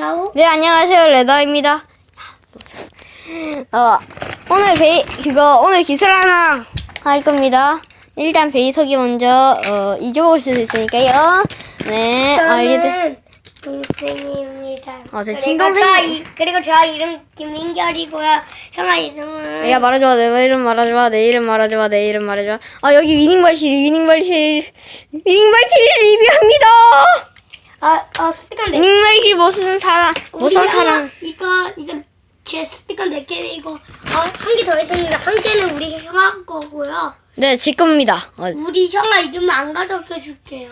뭐라고? 네, 안녕하세요. 레더입니다. 어, 오늘 베이, 그거, 오늘 기술 하나 할 겁니다. 일단 베이석이 먼저, 어, 이쪽으로 올수 있으니까요. 네, 알려드, 저는 동생입니다. 어, 제 그리고 친동생이- 저 이- 그리고 저 이름 김민결이고요. 형아 이름은 야, 말하지마. 내 이름 말하지마. 내 이름 말하지마. 내 이름 말하지마. 아, 여기 위닝발실, 위닝발실, 위닝발실 리뷰합니다! 아, 아 스피커 네. 위닝발실 무슨 사람, 무슨 사람. 이거 이거 제 스피커 네 개이고 한개 더 있습니다. 한 개는 우리 형아 거고요. 네, 제 겁니다. 어, 우리 형아 이름 안 가르쳐 줄게요.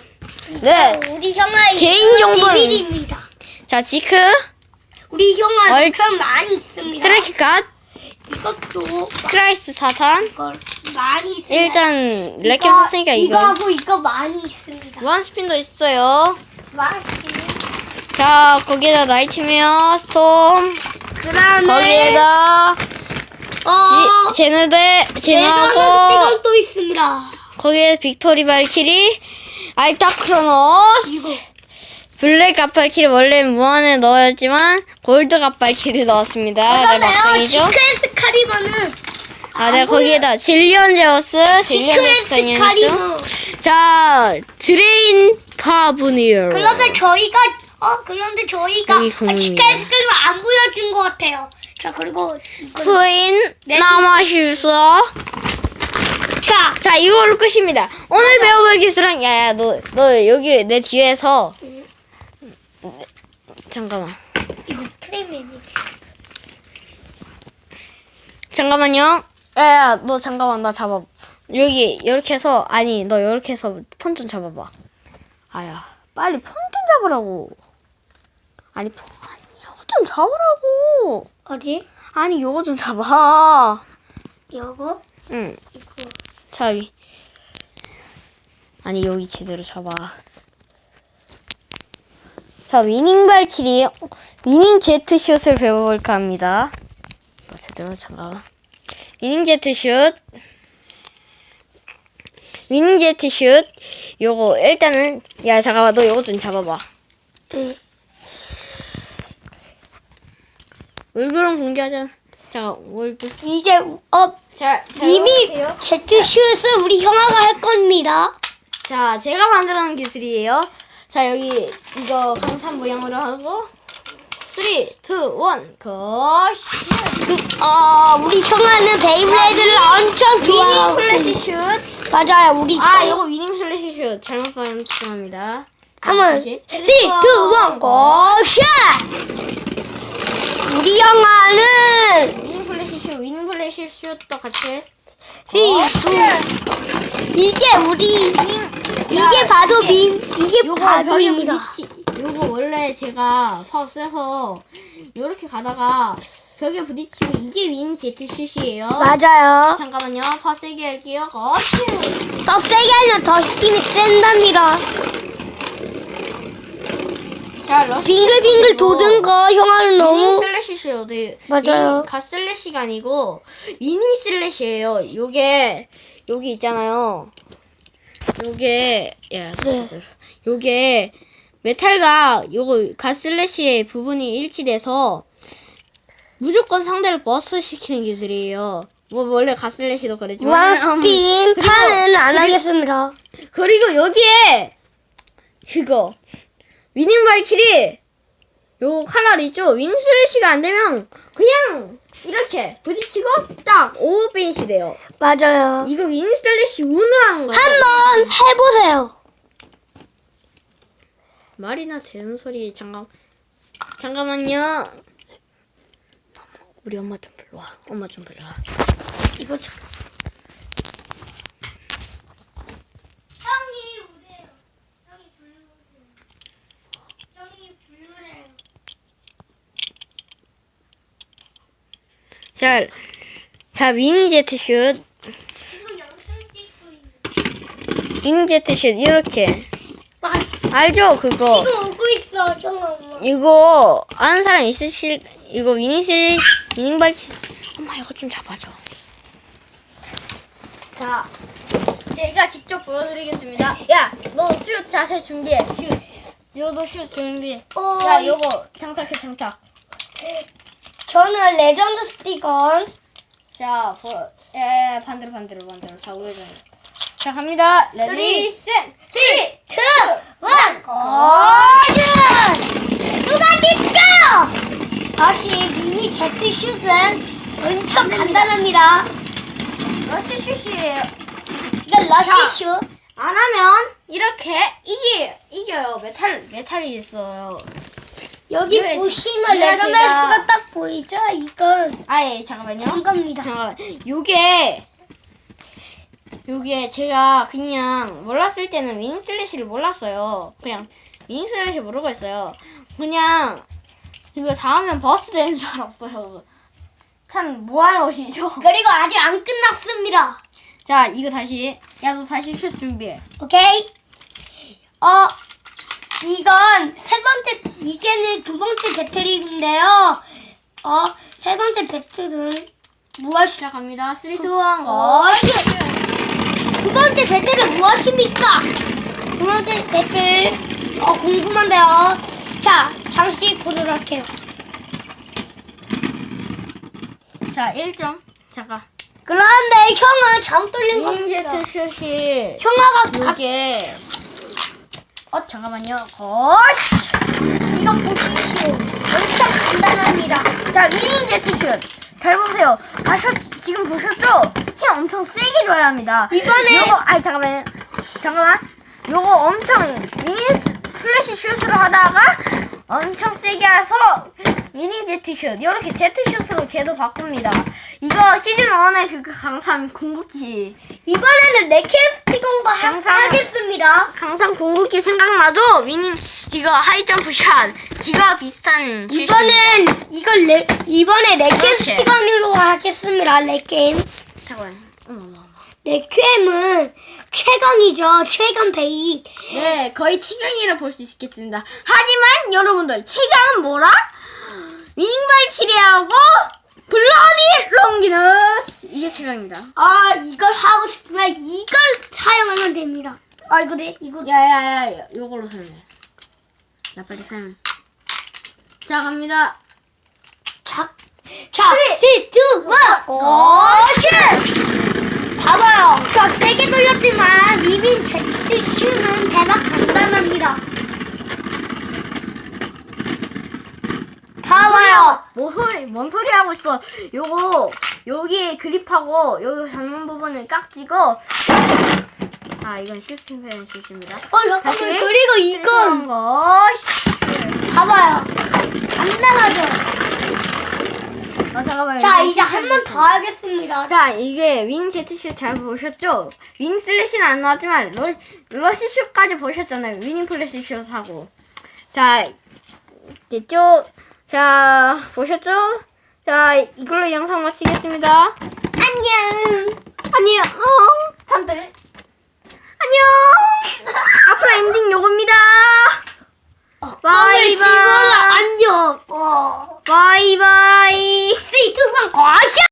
네. 우리 형아 개인 정보는- 비밀입니다. 자, 지크, 우리 형아 얼- 좀 많이 있습니다. 트래키갓, 이것도 크라이스 사탄, 이걸 많이 있습니다. 일단 이거- 썼으니까 이거 이거 하고 이거 많이 있습니다. 무한 스핀도 있어요. 맛있지. 자 거기에다 나이트메어 스톰 그 다음에 거기에다 어 지, 내가 제누하고 또 있습니다. 거기에 빅토리 발키리 알타 크로노스 이거 블랙 갓발키리 원래 무한에 넣었지만 골드 갓발키리 넣었습니다. 나 그다음에요 막장이죠? 시크릿 카리버는 아, 내가 거기에다 질리언 제어스, 질리언 제어스 당연히. 자, 드레인 파브니어. 그런데 저희가 어 그런데 저희가 여기. 시크릿 카리버 안 보여준 것 같아요. 자 그리고 이거- 퀸 네. 남아실서 자. 자 이걸로 끝입니다. 오늘 배워볼 기술은 야야 너 너 여기 내 뒤에서. 잠깐만. 이거 프레임이 잠깐만요. 야야 너 잠깐만 나 잡아 여기 이렇게 해서 아니 너 이렇게 해서 폰 좀 잡아봐 아야 빨리 폰 좀 잡으라고 아니 폰 아니 이거 좀 잡으라고 어디? 아니 요거 좀 잡아 이거 응 이거 자, 위. 아니, 여기 제대로 잡아. 자, 위닝 발키리, 위닝 제트슛을 배워볼까 합니다. 어, 제대로 잠깐만. 위닝 제트슛. 위닝 제트 슛. 요거, 일단은, 야, 잠깐만, 너 요거 좀 잡아봐. 응. 얼굴은 공개하자. 자, 얼굴. 이제 어 자, 자, 이미 여보세요? 제트슛을 우리 형아가 할 겁니다. 자, 제가 만들어놓은 기술이에요. 자, 여기 이거 강산 모양으로 하고 3, 2, 1, 고! 슛! 어 우리 형아는 베이블레이드를 엄청 좋아하고 플래시 슛! 맞아요 우리 아, 형- 이거 위닝 플래시 슛. 잘못 말씀합니다. 한번 다시. 3, 2, 1, 고! 슛! 우리 형아는 위닝 플래시 슛, 위닝 플래시 슛도 같이. 3, 2, 이게 우리 이게 바로 민 이게 요거 바로입니다. 벽에 부딪히, 요거 원래 제가 파워 세서 요렇게 가다가 벽에 부딪히고 이게 제트 슛이에요. 맞아요. 잠깐만요. 파워 세게 할게요. 어, 슛! 더 세게 하면 더 힘이 센답니다. 자, 러시 빙글빙글 도는 거 형아는 너무 슬래시예요. 네. 맞아요. 가 슬래시가 아니고 위닝 슬래시예요. 요게 여기 있잖아요. 요게 야, 제대로. 요게 메탈과 요거 가 슬래시의 부분이 일치돼서 무조건 상대를 버스 시키는 기술이에요. 뭐 원래 가 슬래시도 그랬지만 그리고- 파는 안 하겠습니다. 그리고 여기에 그거 위닝 발키리 요 칼날 있죠? 위닝 슬래시가 안 되면 그냥 이렇게 부딪히고 딱 오버페이시 돼요. 맞아요. 이거 위닝 슬래시 하는 거예요. 한번 해보세요. 말이나 되는 소리 잠깐 잠깐만요. 우리 엄마 좀 불러와. 엄마 좀 불러와. 이거 좀. 형이 오세요. 형이 불러오세요. 형이 불러래요. 자, 자 위닝 제트 슛, 지금 영상 찍고 있는. 위닝 제트 슛 이렇게 와, 알죠? 그거. 지금 오고 있어, 형아 엄마. 이거 아는 사람 있으실 이거 위닝실 위닝 발치 엄마 이거 좀 잡아줘. 자, 제가 직접 보여드리겠습니다. 야, 너 수ют 자세 준비해. 슛. 너도 슛 준비. 어, 야, 이- 요거 장착해 장착. 저는 레전드 스티건. 자, 보, 에 반대로 반대로 반대로. 자, 우회전. 자, 갑니다. 레디, 셋, 쓰리. 투, 원! 누가 될까요? 다시 미니 제트 슛은 엄청 간단합니다. 러시 슛이에요. 이건 러시 자. 슛. 안 하면 이렇게 이기 이겨요. 메탈 메탈이 있어요. 여기 이거에 보시면 이거 레전드 제가- 스티건 딱 보이죠? 이건 아예 잠깐만요. 이겁니다. 잠깐만. 요게 요게 제가 그냥 몰랐을 때는 위닝 슬래시를 몰랐어요. 그냥 위닝 슬래시 모르고 있어요. 그냥 이거 닿으면 버스 되는 줄 알았어요. 참 뭐하는 옷이죠? 그리고 아직 안 끝났습니다. 자 이거 다시 야 너 다시 슛 준비해. 오케이? 어, 이건 세 번째, 이제는 두 번째 배틀인데요. 어, 세 번째 배틀은 무엇이, 시작합니다. 3, 2, 1, 고! 어, 두 번째 배틀은 무엇입니까? 두 번째 배틀, 어, 궁금한데요. 자, 보도록 할게요. 자 1점. 잠깐. 그런데 형은 잘못 돌린 거 윙제트 슛이 형아가 갑 요게 어 잠깐만요. 거시. 이거 보시오. 엄청 간단합니다. 자, 미니제트 슛. 잘 보세요. 아, 슛 지금 보셨죠? 힘 엄청 세게 줘야 합니다. 이번에- 요거 아 잠깐만. 잠깐만. 요거 엄청 미니 플래시 슛으로 하다가 엄청 세게 해서 미니 제트 슛. 이렇게 제트 슛으로 걔도 바꿉니다. 이거 시즌 1의 그 강삼 궁극기. 이번에는 하- 항상- 하겠습니다. 강삼 궁극기 생각나죠? 미니 이거 하이점프 샷. 이거 비슷한. 이번엔 이걸 레 이번에 레켄. 스티건으로 하겠습니다. 레켄. 잠깐만. 어머 어머. 레켄은 최강이죠. 최강 베이. 네, 거의 최강이라 볼 수 있겠습니다. 하지만 여러분들 최강은 뭐라? 윙발 치레하고 블러디 롱기너스 이게 최강입니다. 아 이걸 하고 싶으면 이걸 사용하면 됩니다. 아 이거 네 이거 야야야, 요걸로 설명. 야 빨리 설명. 자 갑니다. 자, 자, 3, 2, 1, 고슛! 봐봐요. 저 세게 돌렸지만 미민 제트슈는 대박 간단합니다. 봐봐요. 뭐 소리, 뭔 소리 하고 있어? 요거 여기 그립하고 여기 잡는 부분을 깍지고. 아 이건 시스템 슛입니다. 어, 잠깐만. 그리고 이건 거. 봐봐요. 간단하죠. 아 잠깐만. 자, 이제 한 번 더 하겠습니다. 자, 이게 윙 제트슛 잘 보셨죠? 윙 슬래시는 안 나왔지만 러, 러시슛까지 보셨잖아요. 위닝 플래시 슛 하고. 자, 됐죠? 자, 보셨죠? 자, 이걸로 영상 마치겠습니다. 안녕. 안녕. 잠들. 안녕. 앞으로 엔딩 요겁니다. 바이바이. 안녕. 어. 바이바이. 3, 2, 1, 고슛!